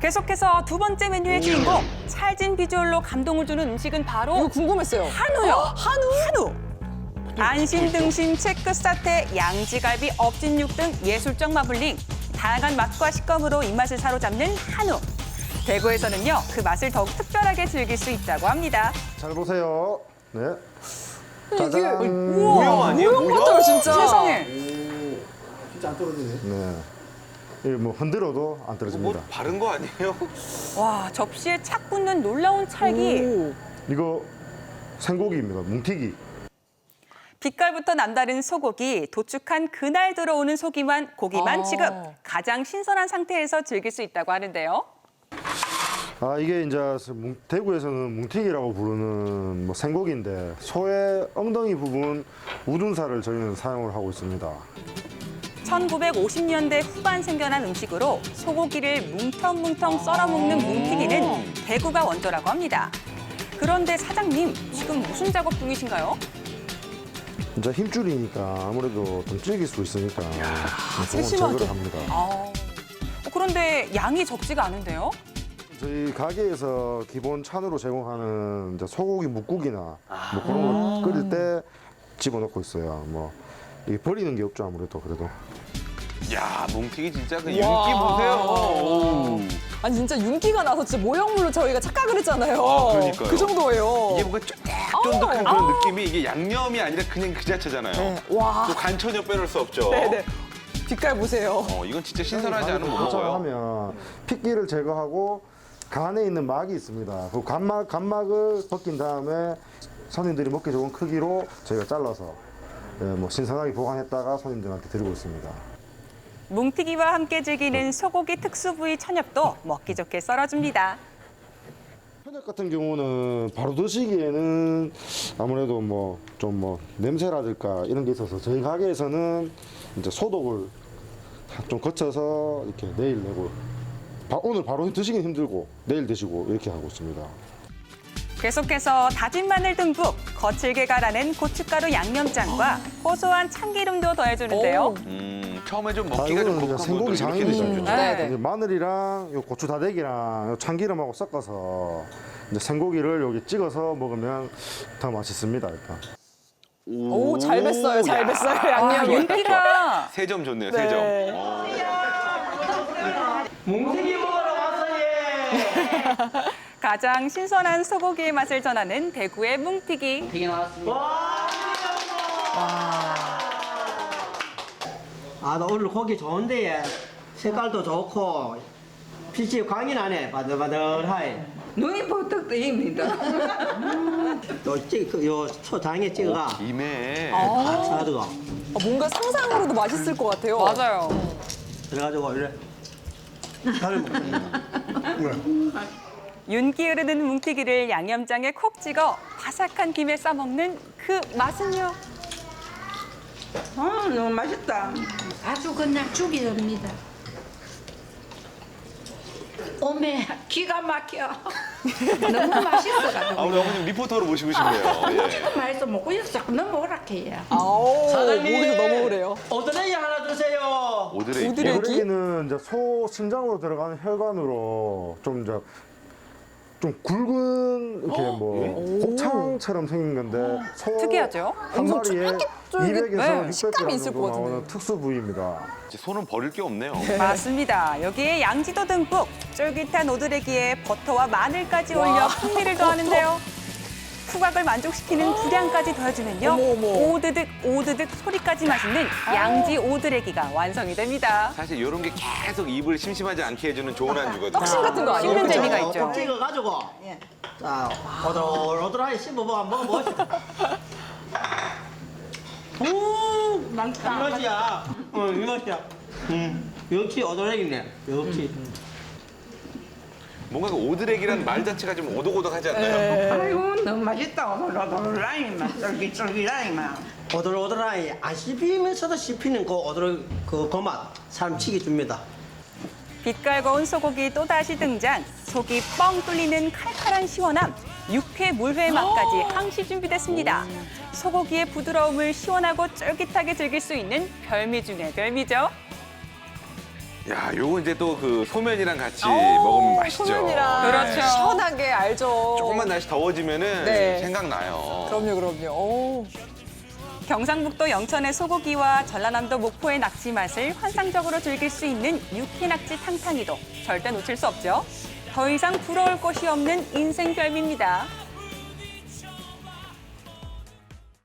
계속해서 두 번째 메뉴의 주인공 찰진 비주얼로 감동을 주는 음식은 이거 바로 궁금했어요. 한우요. 한우? 한우. 안심 등심 체크 사태, 양지갈비, 업진육 등 예술적 마블링 다양한 맛과 식감으로 입맛을 사로잡는 한우. 대구에서는요 그 맛을 더욱 특별하게 즐길 수 있다고 합니다. 잘 보세요. 네. 이게 짜잔. 우와, 모형 아니에요, 모형? 같아요, 진짜. 세상에 네. 이게 뭐 흔들어도 안 떨어집니다. 뭐 바른 거 아니에요? 와 접시에 착 붙는 놀라운 찰기. 오. 이거 생고기입니다. 뭉티기. 빛깔부터 남다른 소고기, 도축한 그날 들어오는 소기만 고기만 아. 지급 가장 신선한 상태에서 즐길 수 있다고 하는데요. 아 이게 이제 뭉- 대구에서는 뭉티기라고 부르는 뭐 생고기인데 소의 엉덩이 부분 우둔살을 저희는 사용을 하고 있습니다. 1950년대 후반 생겨난 음식으로 소고기를 뭉텅뭉텅 썰어 먹는 뭉티기는 대구가 원조라고 합니다. 그런데 사장님, 지금 무슨 작업 중이신가요? 이제 힘줄이니까 아무래도 좀 질길 수 있으니까 조금 세심하게. 제거를 합니다. 어, 그런데 양이 적지가 않은데요? 저희 가게에서 기본 찬으로 제공하는 이제 소고기 묵국이나 뭐 그런 걸 끓일 때 집어넣고 있어요. 뭐 이게 버리는 게 없죠 아무래도 그래도. 야, 뭉티기 진짜 그 와. 윤기 보세요. 오. 아니 진짜 윤기가 나서 진짜 모형물로 저희가 착각을 했잖아요. 아, 그러니까요. 그 정도예요. 이게 뭔가 쫀득쫀득한 그런 느낌이 이게 양념이 아니라 그냥 그 자체잖아요. 네. 와. 또 간천여 빼놓을 수 없죠. 네네. 빛깔 보세요. 어, 이건 진짜 신선하지 않으면 못 먹어요. 하면 핏기를 제거하고 간에 있는 막이 있습니다. 그 간막 간막을 벗긴 다음에 손님들이 먹기 좋은 크기로 저희가 잘라서 예, 뭐 신선하게 보관했다가 손님들한테 드리고 있습니다. 뭉티기와 함께 즐기는 소고기 특수 부위 천엽도 먹기 좋게 썰어줍니다. 현역 같은 경우는 바로 드시기에는 아무래도 뭐 좀 뭐 냄새라든가 이런 게 있어서 저희 가게에서는 이제 소독을 좀 거쳐서 이렇게 내일 내고 바- 오늘 바로 드시긴 힘들고 내일 드시고 이렇게 하고 있습니다. 계속해서 다진 마늘 듬뿍, 거칠게 갈아낸 고춧가루 양념장과 고소한 참기름도 더해주는데요. 오. 음, 처음에 좀 아, 먹기가 좀 이제 독하고 또 생고기 이렇게. 드시면 좋죠. 네. 네. 이제 마늘이랑 요 고추 다대기랑 요 참기름하고 섞어서 이제 생고기를 여기 찍어서 먹으면 더 맛있습니다. 일단. 오, 잘 뱄어요, 잘 야. 뱄어요, 아, 양념이. 윤기가 세점 좋네요, 네. 세 점. 어. 뭉티기 먹으러 왔어 예. 가장 신선한 소고기의 맛을 전하는 대구의 뭉티기. 되게 나왔습니다. 아, 나 오늘 고기 좋은데 예. 색깔도 좋고 빛이 광이 나네. 바들바들하이. 눈이 버뜩 뜨입니다. 또 찍, 그, 요 초장에 찍어가. 김에 다 싸두고. 아, 뭔가 상상으로도 맛있을 것 같아요. 맞아요. 그래가지고 이래. 다를 먹습니다. 윤기 흐르는 뭉티기를 양념장에 콕 찍어 바삭한 김에 싸먹는 그 맛은요. 아, 너무 맛있다. 아주 그냥 죽이랍니다. 오메 기가 막혀. 너무 맛있어가지고. 아, 우리 어머님 리포터로 모시고 싶네요. 예. 맛있어 먹고 있어. 너무 오락해요. 아오, 목에서 넘어오래요. 오드레이 하나 주세요. 오드레이. 오드레이. 기? 오드레기는 이제 소 심장으로 들어가는 혈관으로 좀 이제 좀 굵은 이렇게 뭐 곱창처럼 생긴 건데 소 특이하죠? 한 엄청 마리에 쫄깃쫄깃 200에서 네, 600g 식감이 있을 것 정도 나오는 같은데. 특수 부위입니다. 이제 손은 버릴 게 없네요. 맞습니다. 여기에 양지도 듬뿍, 쫄깃한 오드레기에 버터와 마늘까지 올려 풍미를 더하는데요. 후각을 만족시키는 분량까지 더해주면요. 어머, 어머. 오드득 오드득 소리까지 마시는 양지 오드레기가 완성이 됩니다. 사실 이런 게 계속 입을 심심하지 않게 해주는 좋은 안주거든요. 떡신 같은 거 아니에요? 씹는 그죠? 재미가 있죠. 꼭 찍어가지고. 자, 오돌오돌하게 씹어보고 한번 먹어보시죠. 음, 이 맛이야. 어, 이 맛이야. 음, 역시 오돌액이네. 역시. 뭔가 그 오드렉이라는 말 자체가 좀 오독오독하지 네. 않나요? 아이고, 너무 맛있다. 오돌오돌라이만, 쫄깃쫄깃라이만. 오돌오돌하게 안 씹히면서도 씹히는 그 오돌 그 고맛 사람 치기 줍니다. 빛깔고운 소고기 또다시 등장. 속이 뻥 뚫리는 칼칼한 시원함. 육회 물회 맛까지 항시 준비됐습니다. 소고기의 부드러움을 시원하고 쫄깃하게 즐길 수 있는 별미 중의 별미죠. 야, 요거 이제 또 그 소면이랑 같이 먹으면 맛있죠. 소면이랑 그렇죠. 시원하게 알죠. 조금만 날씨 더워지면은 네. 생각나요. 그럼요, 그럼요. 오. 경상북도 영천의 소고기와 전라남도 목포의 낙지 맛을 환상적으로 즐길 수 있는 육회 낙지 탕탕이도 절대 놓칠 수 없죠. 더 이상 부러울 곳이 없는 인생 별미입니다.